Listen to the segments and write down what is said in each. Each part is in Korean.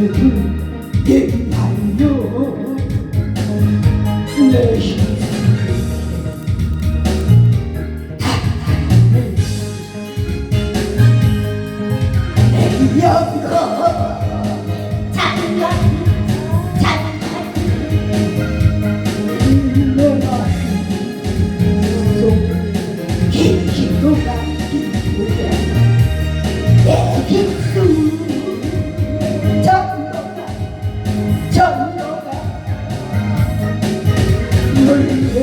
여기 다하네 Go back.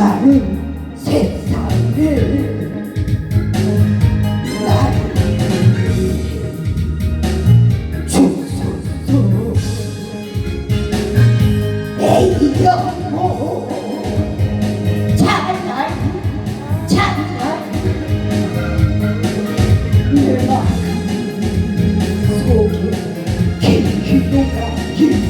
많은 세상에 나를 주소서. 내 영혼 장난 장난 내 마음 속에 긴 기도가 긴